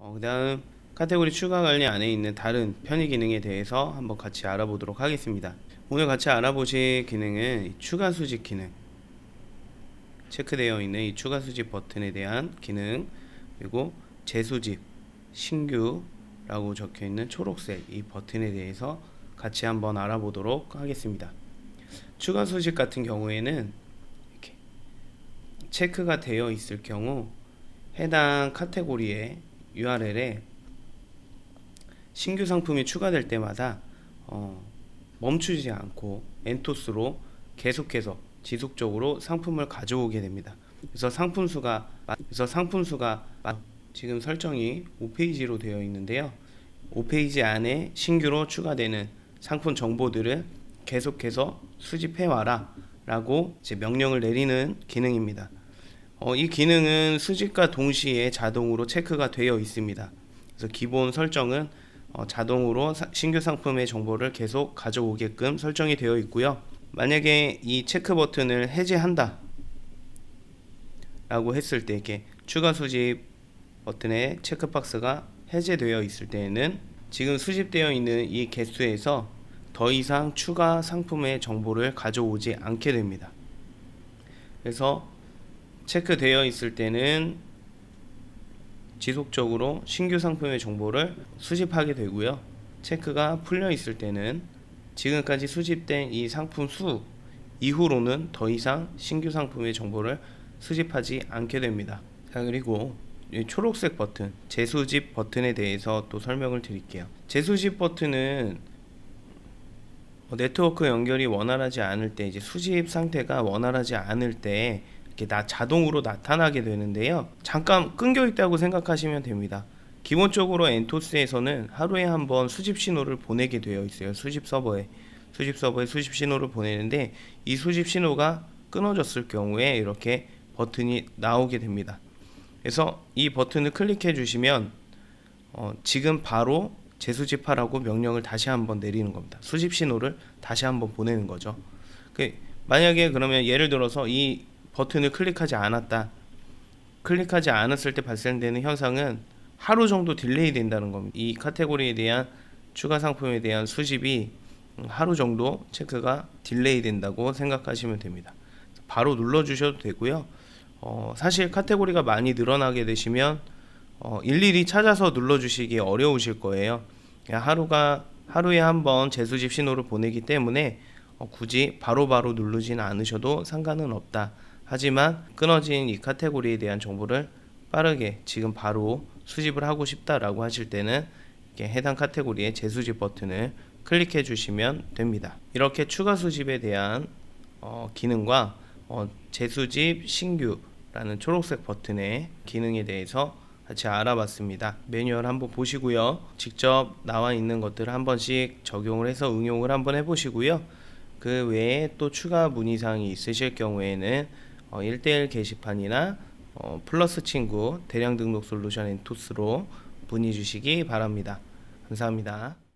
어, 그 다음 카테고리 추가 관리 안에 있는 다른 편의 기능에 대해서 한번 같이 알아보도록 하겠습니다. 오늘 같이 알아보실 기능은 이 추가 수집 기능. 체크되어 있는 이 추가 수집 버튼에 대한 기능 그리고 재수집 신규라고 적혀 있는 초록색 이 버튼에 대해서 같이 한번 알아보도록 하겠습니다. 추가 수집 같은 경우에는 이렇게 체크가 되어 있을 경우 해당 카테고리의 URL에 신규 상품이 추가될 때마다 어, 멈추지 않고 엔토스로 계속해서 지속적으로 상품을 가져오게 됩니다. 그래서 상품 수가 그래서 상품 수가 지금 설정이 5페이지로 되어 있는데요. 5페이지 안에 신규로 추가되는 상품 정보들을 계속해서 수집해 와라 라고 이제 명령을 내리는 기능입니다. 어, 이 기능은 수집과 동시에 자동으로 체크가 되어 있습니다. 그래서 기본 설정은 어, 자동으로 사- 신규 상품의 정보를 계속 가져오게끔 설정이 되어 있고요. 만약에 이 체크 버튼을 해제한다 라고 했을 때 이렇게 추가 수집 버튼의 체크박스가 해제되어 있을 때에는 지금 수집되어 있는 이 개수에서 더 이상 추가 상품의 정보를 가져오지 않게 됩니다. 그래서 체크되어 있을 때는 지속적으로 신규 상품의 정보를 수집하게 되고요. 체크가 풀려 있을 때는 지금까지 수집된 이 상품 수 이후로는 더 이상 신규 상품의 정보를 수집하지 않게 됩니다. 자, 그리고 이 초록색 버튼, 재수집 버튼에 대해서 또 설명을 드릴게요. 재수집 버튼은 어, 네트워크 연결이 원활하지 않을 때 이제 수집 상태가 원활하지 않을 때 이렇게 나 자동으로 나타나게 되는데요. 잠깐 끊겨 있다고 생각하시면 됩니다. 기본적으로 엔토스에서는 하루에 한 번 수집 신호를 보내게 되어 있어요. 수집 서버에 수집 서버에 수집 신호를 보내는데 이 수집 신호가 끊어졌을 경우에 이렇게 버튼이 나오게 됩니다. 그래서 이 버튼을 클릭해 주시면 어, 지금 바로 재수집하라고 명령을 다시 한번 내리는 겁니다. 수집 신호를 다시 한번 보내는 거죠. 그 만약에 그러면 예를 들어서 이 버튼을 클릭하지 않았다. 클릭하지 않았을 때 발생되는 현상은 하루 정도 딜레이 된다는 겁니다. 이 카테고리에 대한 추가 상품에 대한 수집이 하루 정도 체크가 딜레이 된다고 생각하시면 됩니다. 바로 눌러 주셔도 되고요. 어, 사실 카테고리가 많이 늘어나게 되시면 어, 일일이 찾아서 눌러 주시기 어려우실 거예요. 하루가 하루에 한 번 재수집 신호를 보내기 때문에 어, 굳이 바로바로 누르지는 않으셔도 상관은 없다. 하지만 끊어진 이 카테고리에 대한 정보를 빠르게 지금 바로 수집을 하고 싶다라고 하실 때는 이렇게 해당 카테고리의 재수집 버튼을 클릭해 주시면 됩니다. 이렇게 추가 수집에 대한 어, 기능과 어, 재수집 신규라는 초록색 버튼의 기능에 대해서 같이 알아봤습니다. 매뉴얼 한번 보시고요. 직접 나와 있는 것들을 한 번씩 적용을 해서 응용을 한번 해보시고요. 그 외에 또 추가 문의사항이 있으실 경우에는 어, 1대1 게시판이나 어, 플러스 친구 대량 등록 솔루션 엔토스로 문의 주시기 바랍니다. 감사합니다.